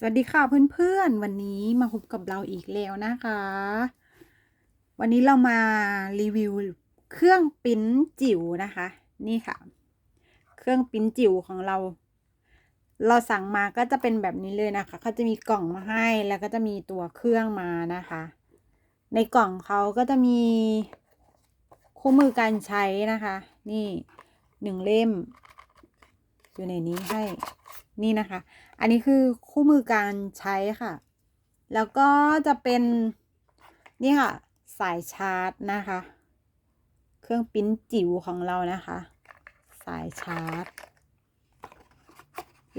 สวัสดีค่ะเพื่อนๆ วันนี้มาพบกับเราอีกแล้วนะคะ วันนี้เรามารีวิวเครื่องปิ้นจิ๋วนะคะ นี่ค่ะ เครื่องปิ้นจิ๋วของเรา เราสั่งมาก็จะเป็นแบบนี้เลยนะคะเขาจะมีกล่องมาให้แล้วก็จะมีตัวเครื่องมานะคะ ในกล่องเขาก็จะมีคู่มือการใช้นะคะ นี่หนึ่งเล่ม อยู่ในนี้ให้นี่นะคะ อันนี้คือคู่มือการใช้ค่ะ แล้วก็จะเป็นนี่ค่ะ สายชาร์จนะคะ เครื่องปิ้นจิ๋วของเรานะคะ สายชาร์จ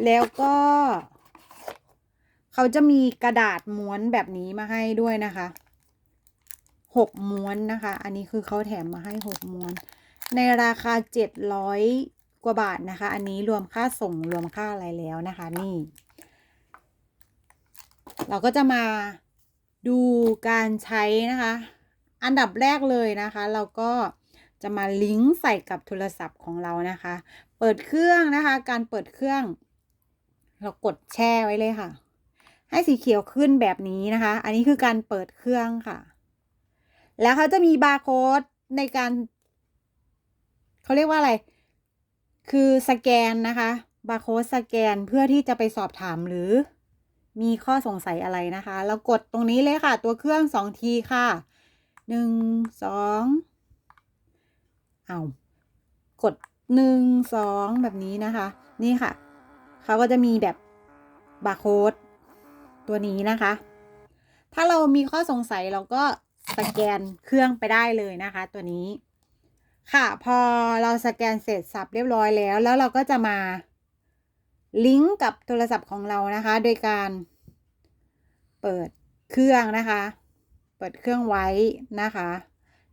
แล้วก็ เขาจะมีกระดาษม้วนแบบนี้มาให้ด้วยนะคะหกม้วนนะคะ อันนี้คือเขาแถมมาให้หกม้วน ในราคาเจ็ดร้อย กว่าบาทนะคะ อันนี้รวมค่าส่งรวมค่าอะไรแล้วนะคะ นี่ เราก็จะมาดูการใช้นะคะ อันดับแรกเลยนะคะ เราก็จะมาลิงก์ใส่กับโทรศัพท์ของเรานะคะ เปิดเครื่องนะคะ การเปิดเครื่อง เรากดแช่ไว้เลยค่ะ ให้สีเขียวขึ้นแบบนี้นะคะ อันนี้คือการเปิดเครื่องค่ะ แล้วเขาจะมีบาร์โค้ดในการ เขาเรียกว่าอะไร คือสแกนนะคะบาร์โค้ดสแกนเพื่อที่จะไปสอบถามหรือ มีข้อสงสัยอะไรนะคะ เรากดตรงนี้เลยค่ะ ตัวเครื่องสองทีค่ะหนึ่งสองเอากดหนึ่งสองแบบนี้นะคะ นี่ค่ะเขาก็จะมีแบบบาร์โค้ดตัวนี้นะคะ ถ้าเรามีข้อสงสัยเราก็สแกนเครื่องไปได้เลยนะคะ ตัวนี้ ค่ะ พอเราสแกนเสร็จสับเรียบร้อยแล้ว แล้วเราก็จะมาลิงก์กับโทรศัพท์ของเรานะคะ โดยการเปิดเครื่องนะคะ เปิดเครื่องไว้นะคะ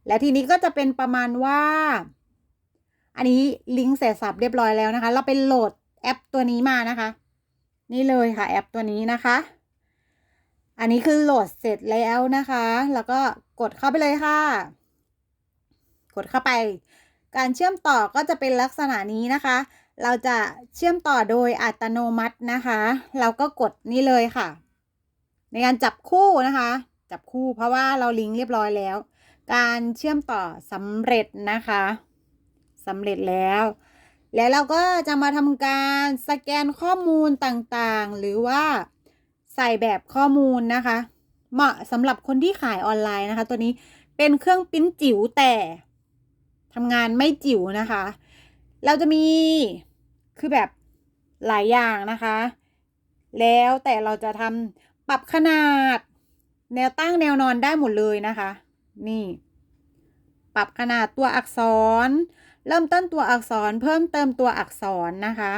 และทีนี้ก็จะเป็นประมาณว่า อันนี้ลิงก์เสร็จสับเรียบร้อยแล้วนะคะ เราไปโหลดแอปตัวนี้มานะคะ นี่เลยค่ะแอปตัวนี้นะคะ อันนี้คือโหลดเสร็จแล้วนะคะ แล้วก็กดเข้าไปเลยค่ะ กดเข้าไป การเชื่อมต่อก็จะเป็นลักษณะนี้นะคะ เราจะเชื่อมต่อโดยอัตโนมัตินะคะ เราก็กดนี่เลยค่ะ ในการจับคู่นะคะ จับคู่เพราะว่าเราลิงก์เรียบร้อยแล้ว การเชื่อมต่อสำเร็จนะคะสำเร็จแล้ว แล้วเราก็จะมาทำการสแกนข้อมูลต่างๆ หรือว่าใส่แบบข้อมูลนะคะ เหมาะสำหรับคนที่ขายออนไลน์นะคะ ตัวนี้เป็นเครื่องปิ้นจิ๋วแต่ ทำงานไม่จิ๋วนะคะ เราจะมีคือแบบหลายอย่างนะคะ แล้วแต่เราจะทำปรับขนาด แนวตั้งแนวนอนได้หมดเลยนะคะ นี่ ปรับขนาดตัวอักษร เริ่มต้นตัวอักษรเพิ่มเติมตัวอักษรนะคะ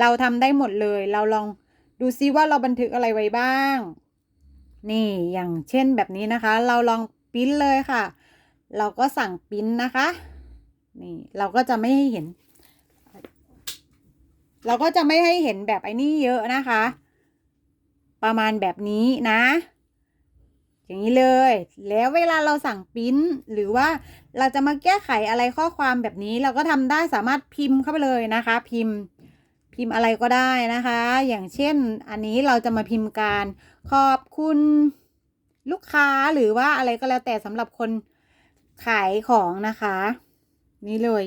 เราทำได้หมดเลย เราลองดูซิว่าเราบันทึกอะไรไว้บ้าง นี่อย่างเช่นแบบนี้นะคะ เราลองปริ้นเลยค่ะ เราก็สั่งปริ้นนะคะ นี่เราก็จะไม่ให้เห็น เราก็จะไม่ให้เห็นแบบไอ้นี่เยอะนะคะ ประมาณแบบนี้นะ อย่างนี้เลย แล้วเวลาเราสั่งปริ้นหรือว่าเราจะมาแก้ไขอะไรข้อความแบบนี้ เราก็ทำได้สามารถพิมพ์เข้าไปเลยนะคะ พิมพ์พิมพ์อะไรก็ได้นะคะ อย่างเช่น อันนี้เราจะมาพิมพ์การขอบคุณลูกค้าหรือว่าอะไรก็แล้วแต่สำหรับคนขายของนะคะ นี่เลย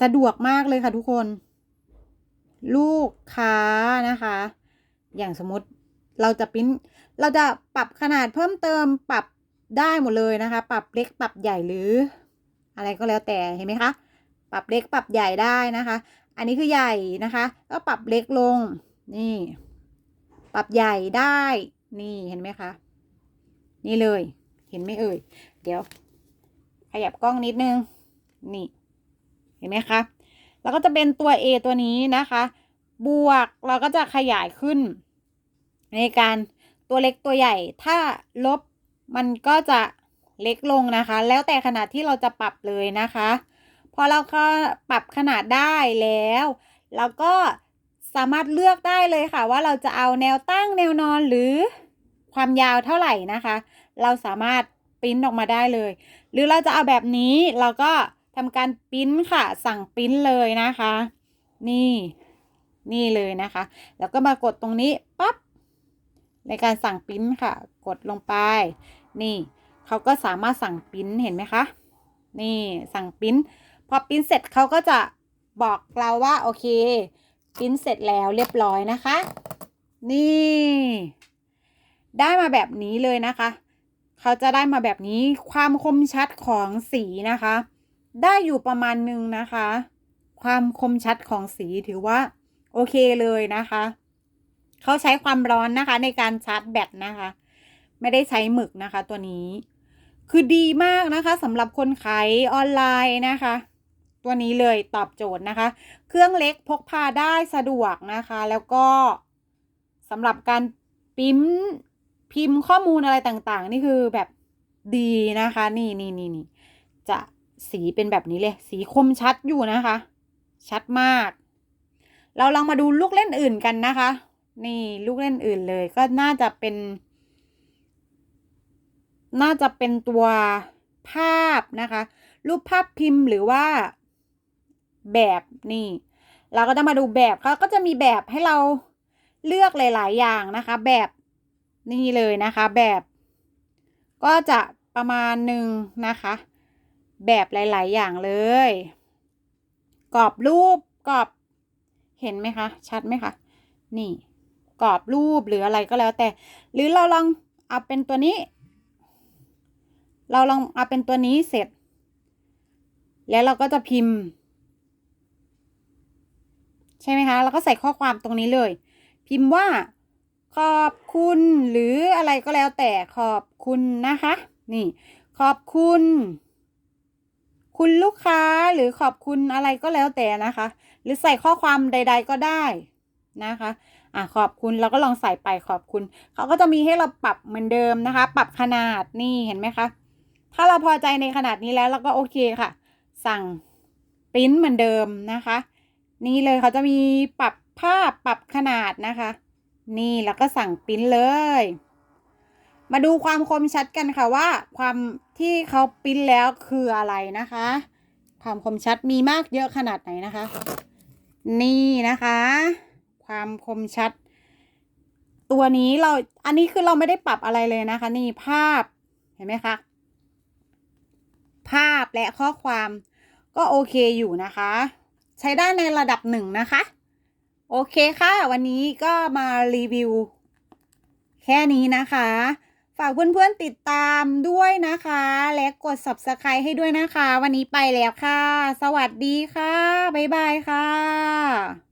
สะดวกมากเลยค่ะทุกคน ลูกค้านะคะ อย่างสมมติเราจะปริ้นเราจะปรับขนาดเพิ่มเติมปรับได้หมดเลยนะคะ ปรับเล็กปรับใหญ่หรือ อะไรก็แล้วแต่เห็นไหมคะ ปรับเล็กปรับใหญ่ได้นะคะ อันนี้คือใหญ่นะคะก็ปรับเล็กลงนี่ ปรับใหญ่ได้ นี่เห็นไหมคะ นี่เลย เห็นไหมเอ่ย เดี๋ยว ขยับกล้องนิดนึง นี่ เห็นไหมคะ แล้วก็จะเป็นตัว A ตัวนี้นะคะ บวกเราก็จะขยายขึ้น ในการตัวเล็กตัวใหญ่ ถ้าลบมันก็จะเล็กลงนะคะ แล้วแต่ขนาดที่เราจะปรับเลยนะคะ พอเราก็ปรับขนาดได้แล้วเราก็สามารถเลือกได้เลยค่ะ ว่าเราจะเอาแนวตั้งแนวนอนหรือความยาวเท่าไหร่นะคะ เราสามารถปริ้นออกมาได้เลย หรือเราจะเอาแบบนี้เราก็ ทำการปิ้นค่ะ สั่งปิ้นเลยนะคะ นี่นี่เลยนะคะ แล้วก็มากดตรงนี้ปั๊บในการสั่งปิ้นค่ะ กดลงไป นี่เขาก็สามารถสั่งปิ้นเห็นไหมคะ นี่สั่งปิ้นพอปิ้นเสร็จเขาก็จะบอกเราว่าโอเคปิ้นเสร็จแล้วเรียบร้อยนะคะ นี่ ได้มาแบบนี้เลยนะคะ เขาจะได้มาแบบนี้ความคมชัดของสีนะคะ ได้อยู่ประมาณหนึ่งนะคะ ความคมชัดของสีถือว่า โอเคเลยนะคะ เขาใช้ความร้อนนะคะ ในการชาร์จแบตนะคะ ไม่ได้ใช้หมึกนะคะตัวนี้ คือดีมากนะคะสำหรับคนขายออนไลน์นะคะ ตัวนี้เลยตอบโจทย์นะคะ เครื่องเล็กพกพาได้สะดวกนะคะ แล้วก็สำหรับการพิมพ์พิมพ์ข้อมูลอะไรต่างๆ นี่คือแบบดีนะคะ นี่นี่นี่นี่จะ สีเป็นแบบนี้เลย สีคมชัดอยู่นะคะ ชัดมาก เราลองมาดูลูกเล่นอื่นกันนะคะ นี่ลูกเล่นอื่นเลยก็น่าจะเป็น น่าจะเป็นตัวภาพนะคะ รูปภาพพิมพ์หรือว่าแบบนี่ เราก็จะมาดูแบบเขาก็จะมีแบบให้เราเลือกหลาย ๆ อย่างนะคะ แบบนี่เลยนะคะ แบบ ก็จะประมาณหนึ่งนะคะ แบบหลาย ๆ อย่างเลย กรอบรูปกรอบ เห็นไหมคะ ชัดไหมคะ นี่ กรอบรูปหรืออะไรก็แล้วแต่ หรือเราลองเอาเป็นตัวนี้ เราลองเอาเป็นตัวนี้เสร็จ แล้วเราก็จะพิมพ์ ใช่ไหมคะ แล้วก็ใส่ข้อความตรงนี้เลย พิมพ์ว่าขอบคุณหรืออะไรก็แล้วแต่ขอบคุณนะคะ นี่ ขอบคุณ คุณลูกค้าหรือขอบคุณอะไรก็แล้วแต่นะคะ หรือใส่ข้อความใด ๆ ก็ได้นะคะอะขอบคุณเราก็ลองใส่ไปขอบคุณ เขาก็จะมีให้เราปรับเหมือนเดิมนะคะ ปรับขนาดนี่เห็นไหมคะ ถ้าเราพอใจในขนาดนี้แล้วเราก็โอเคค่ะ สั่งปริ้นเหมือนเดิมนะคะ นี่เลยเขาจะมีปรับภาพปรับขนาดนะคะ นี่แล้วก็สั่งปริ้นเลย มาดูความคมชัดกันค่ะว่าความ ที่เขาปริ้นแล้วคืออะไรนะคะ ความคมชัดมีมากเยอะขนาดไหนนะคะ นี่นะคะ ความคมชัด ตัวนี้เราอันนี้คือเราไม่ได้ปรับอะไรเลยนะคะ นี่ภาพเห็นไหมคะภาพและข้อความก็โอเคอยู่นะคะ ใช้ได้ในระดับหนึ่งนะคะ โอเคค่ะ วันนี้ก็มารีวิว แค่นี้นะคะ ฝากเพื่อนๆติดตามด้วยนะคะ และกด subscribe ให้ด้วยนะคะ วันนี้ไปแล้วค่ะ สวัสดีค่ะ บ๊ายบายค่ะ